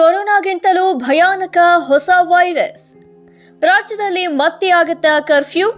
ಕೊರೋನಾಗಿಂತಲೂ ಭಯಾನಕ ಹೊಸ ವೈರಸ್. ರಾಜ್ಯದಲ್ಲಿ ಮತ್ತೆ ಆಗುತ್ತಾ ಕರ್ಫ್ಯೂ?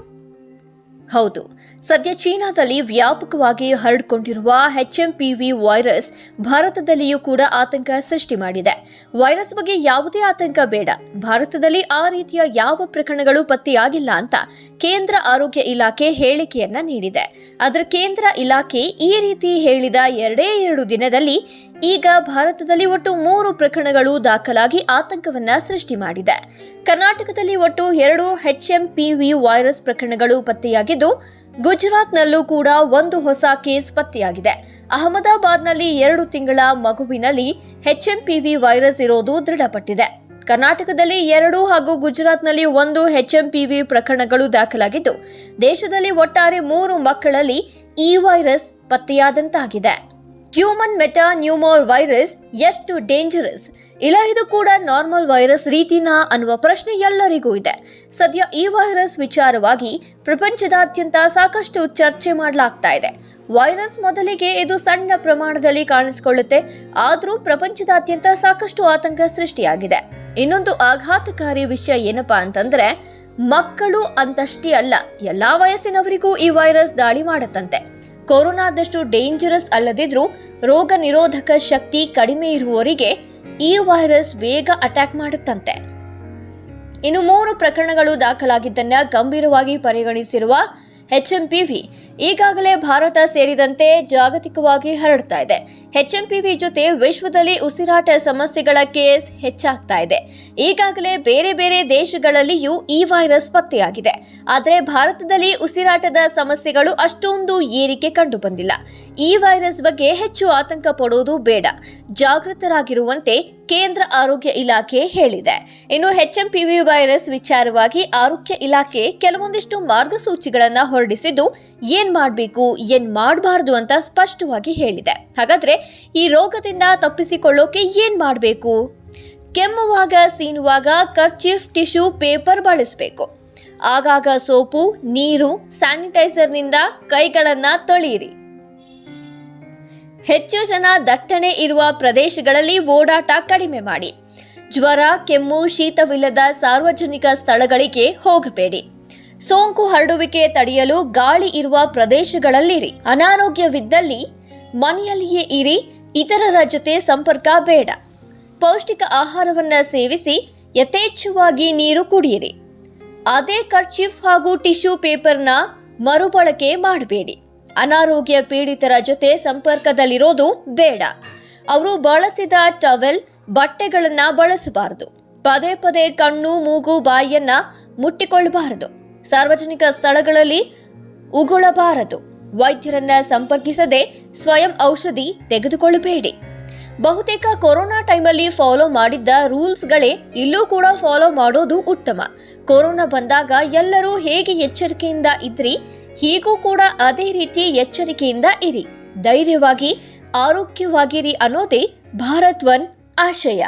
ಹೌದು ಸದ್ಯ ಚೀನಾದಲ್ಲಿ ವ್ಯಾಪಕವಾಗಿ ಹರಡಿಕೊಂಡಿರುವ ಎಚ್ಎಂಪಿವಿ ವೈರಸ್ ಭಾರತದಲ್ಲಿಯೂ ಕೂಡ ಆತಂಕ ಸೃಷ್ಟಿ ಮಾಡಿದೆ. ವೈರಸ್ ಬಗ್ಗೆ ಯಾವುದೇ ಆತಂಕ ಬೇಡ. ಭಾರತದಲ್ಲಿ ಆ ರೀತಿಯ ಯಾವ ಪ್ರಕರಣಗಳು ಪತ್ತೆಯಾಗಿಲ್ಲ ಅಂತ ಕೇಂದ್ರ ಆರೋಗ್ಯ ಇಲಾಖೆ ಹೇಳಿಕೆಯನ್ನ ನೀಡಿದೆ. ಅದರ ಕೇಂದ್ರ ಇಲಾಖೆ ಈ ರೀತಿ ಹೇಳಿದ ಎರಡೇ ಎರಡು ದಿನದಲ್ಲಿ ಈಗ ಭಾರತದಲ್ಲಿ ಒಟ್ಟು ಮೂರು ಪ್ರಕರಣಗಳು ದಾಖಲಾಗಿ ಆತಂಕವನ್ನ ಸೃಷ್ಟಿ ಮಾಡಿದೆ. ಕರ್ನಾಟಕದಲ್ಲಿ ಒಟ್ಟು ಎರಡು ಎಚ್ಎಂಪಿವಿ ವೈರಸ್ ಪ್ರಕರಣಗಳು ಪತ್ತೆಯಾಗಿದ್ದು ಗುಜರಾತ್ನಲ್ಲೂ ಕೂಡ ಒಂದು ಹೊಸ ಕೇಸ್ ಪತ್ತೆಯಾಗಿದೆ. ಅಹಮದಾಬಾದ್ನಲ್ಲಿ ಎರಡು ತಿಂಗಳ ಮಗುವಿನಲ್ಲಿ ಎಚ್ಎಂಪಿವಿ ವೈರಸ್ ಇರೋದು ದೃಢಪಟ್ಟಿದೆ. ಕರ್ನಾಟಕದಲ್ಲಿ ಎರಡು ಹಾಗೂ ಗುಜರಾತ್ನಲ್ಲಿ ಒಂದು ಎಚ್ಎಂಪಿವಿ ಪ್ರಕರಣಗಳು ದಾಖಲಾಗಿದ್ದು, ದೇಶದಲ್ಲಿ ಒಟ್ಟಾರೆ ಮೂರು ಮಕ್ಕಳಲ್ಲಿ ಈ ವೈರಸ್ ಪತ್ತೆಯಾದಂತಾಗಿದೆ. ಹ್ಯೂಮನ್ ಮೆಟಾ ನ್ಯೂಮೋರ್ ವೈರಸ್ ಎಷ್ಟು ಡೇಂಜರಸ್ ಇಲ್ಲ ಇದು ಕೂಡ ನಾರ್ಮಲ್ ವೈರಸ್ ರೀತಿನಾ ಅನ್ನುವ ಪ್ರಶ್ನೆ ಎಲ್ಲರಿಗೂ ಇದೆ. ಸದ್ಯ ಈ ವೈರಸ್ ವಿಚಾರವಾಗಿ ಪ್ರಪಂಚದಾದ್ಯಂತ ಸಾಕಷ್ಟು ಚರ್ಚೆ ಮಾಡಲಾಗ್ತಾ ಇದೆ. ವೈರಸ್ ಮೊದಲಿಗೆ ಇದು ಸಣ್ಣ ಪ್ರಮಾಣದಲ್ಲಿ ಕಾಣಿಸಿಕೊಳ್ಳುತ್ತೆ, ಆದರೂ ಪ್ರಪಂಚದಾದ್ಯಂತ ಸಾಕಷ್ಟು ಆತಂಕ ಸೃಷ್ಟಿಯಾಗಿದೆ. ಇನ್ನೊಂದು ಆಘಾತಕಾರಿ ವಿಷಯ ಏನಪ್ಪಾ ಅಂತಂದ್ರೆ, ಮಕ್ಕಳು ಅಂತಷ್ಟೇ ಅಲ್ಲ, ಎಲ್ಲಾ ವಯಸ್ಸಿನವರಿಗೂ ಈ ವೈರಸ್ ದಾಳಿ ಮಾಡತ್ತಂತೆ. ಕೊರೋನಾದಷ್ಟು ಡೇಂಜರಸ್ ಅಲ್ಲದಿದ್ರೂ ರೋಗ ನಿರೋಧಕ ಶಕ್ತಿ ಕಡಿಮೆ ಇರುವವರಿಗೆ ಈ ವೈರಸ್ ಬೇಗ ಅಟ್ಯಾಕ್ ಮಾಡುತ್ತಂತೆ. ಇನ್ನು ಮೂರು ಪ್ರಕರಣಗಳು ದಾಖಲಾಗಿದ್ದನ್ನ ಗಂಭೀರವಾಗಿ ಪರಿಗಣಿಸಿರುವ ಎಚ್ಎಂಪಿವಿ ಈಗಾಗಲೇ ಭಾರತ ಸೇರಿದಂತೆ ಜಾಗತಿಕವಾಗಿ ಹರಡ್ತಾ ಇದೆ. ಎಚ್ಎಂಪಿವಿ ಜೊತೆ ವಿಶ್ವದಲ್ಲಿ ಉಸಿರಾಟ ಸಮಸ್ಯೆಗಳ ಕೇಸ್ ಹೆಚ್ಚಾಗ್ತಾ ಇದೆ. ಈಗಾಗಲೇ ಬೇರೆ ಬೇರೆ ದೇಶಗಳಲ್ಲಿಯೂ ಈ ವೈರಸ್ ಪತ್ತೆಯಾಗಿದೆ. ಆದರೆ ಭಾರತದಲ್ಲಿ ಉಸಿರಾಟದ ಸಮಸ್ಯೆಗಳು ಅಷ್ಟೊಂದು ಏರಿಕೆ ಕಂಡು ಬಂದಿಲ್ಲ ಈ ವೈರಸ್ ಬಗ್ಗೆ ಹೆಚ್ಚು ಆತಂಕ ಪಡೋದು ಬೇಡ. ಜಾಗೃತರಾಗಿರುವಂತೆ ಕೇಂದ್ರ ಆರೋಗ್ಯ ಇಲಾಖೆ ಹೇಳಿದೆ. ಇನ್ನು ಎಚ್ಎಂಪಿವಿ ವೈರಸ್ ವಿಚಾರವಾಗಿ ಆರೋಗ್ಯ ಇಲಾಖೆ ಕೆಲವೊಂದಿಷ್ಟು ಮಾರ್ಗಸೂಚಿಗಳನ್ನು ಹೊರಡಿಸಿದ್ದು ಏನ್ ಮಾಡಬೇಕು, ಏನ್ ಮಾಡಬಾರ್ದು ಅಂತ ಸ್ಪಷ್ಟವಾಗಿ ಹೇಳಿದೆ. ಹಾಗಾದ್ರೆ ಈ ರೋಗದಿಂದ ತಪ್ಪಿಸಿಕೊಳ್ಳೋಕೆ ಏನ್ ಮಾಡಬೇಕು? ಕೆಮ್ಮುವಾಗ, ಸೀನುವಾಗ ಕರ್ಚೀಫ್ ಟಿಶ್ಯೂ ಪೇಪರ್ ಬಳಸಬೇಕು. ಆಗಾಗ ಸೋಪು, ನೀರು, ಸ್ಯಾನಿಟೈಸರ್ನಿಂದ ಕೈಗಳನ್ನು ತೊಳೆಯಿರಿ ಹೆಚ್ಚು ಜನ ದಟ್ಟಣೆ ಇರುವ ಪ್ರದೇಶಗಳಲ್ಲಿ ಓಡಾಟ ಕಡಿಮೆ ಮಾಡಿ. ಜ್ವರ, ಕೆಮ್ಮು, ಶೀತವಿಲ್ಲದ ಸಾರ್ವಜನಿಕ ಸ್ಥಳಗಳಿಗೆ ಹೋಗಬೇಡಿ. ಸೋಂಕು ಹರಡುವಿಕೆ ತಡೆಯಲು ಗಾಳಿ ಇರುವ ಪ್ರದೇಶಗಳಲ್ಲಿರಿ. ಅನಾರೋಗ್ಯವಿದ್ದಲ್ಲಿ ಮನೆಯಲ್ಲಿಯೇ ಇರಿ, ಇತರರ ಜೊತೆ ಸಂಪರ್ಕ ಬೇಡ. ಪೌಷ್ಟಿಕ ಆಹಾರವನ್ನು ಸೇವಿಸಿ ಯಥೇಚ್ಛವಾಗಿ ನೀರು ಕುಡಿಯಿರಿ. ಅದೇ ಖರ್ಚಿಫ್ ಹಾಗೂ ಟಿಶ್ಯೂ ಪೇಪರ್ನ ಮರುಬಳಕೆ ಮಾಡಬೇಡಿ. ಅನಾರೋಗ್ಯ ಪೀಡಿತರ ಜೊತೆ ಸಂಪರ್ಕದಲ್ಲಿರೋದು ಬೇಡ. ಅವರು ಬಳಸಿದ ಟವೆಲ್, ಬಟ್ಟೆಗಳನ್ನು ಬಳಸಬಾರದು. ಪದೇ ಪದೇ ಕಣ್ಣು, ಮೂಗು, ಬಾಯಿಯನ್ನ ಮುಟ್ಟಿಕೊಳ್ಳಬಾರದು. ಸಾರ್ವಜನಿಕ ಸ್ಥಳಗಳಲ್ಲಿ ಉಗುಳಬಾರದು. ವೈದ್ಯರನ್ನ ಸಂಪರ್ಕಿಸದೆ ಸ್ವಯಂ ಔಷಧಿ ತೆಗೆದುಕೊಳ್ಳಬೇಡಿ. ಬಹುತೇಕ ಕೊರೋನಾ ಟೈಮಲ್ಲಿ ಫಾಲೋ ಮಾಡಿದ್ದ ರೂಲ್ಸ್ಗಳೇ ಇಲ್ಲೂ ಕೂಡ ಫಾಲೋ ಮಾಡೋದು ಉತ್ತಮ. ಕೊರೋನಾ ಬಂದಾಗ ಎಲ್ಲರೂ ಹೇಗೆ ಎಚ್ಚರಿಕೆಯಿಂದ ಇದ್ರಿ, ಹೀಗೂ ಕೂಡ ಅದೇ ರೀತಿ ಎಚ್ಚರಿಕೆಯಿಂದ ಇರಿ. ಧೈರ್ಯವಾಗಿ, ಆರೋಗ್ಯವಾಗಿರಿ ಅನ್ನೋದೇ ಭಾರತ್ ಒನ್ ಆಶಯ.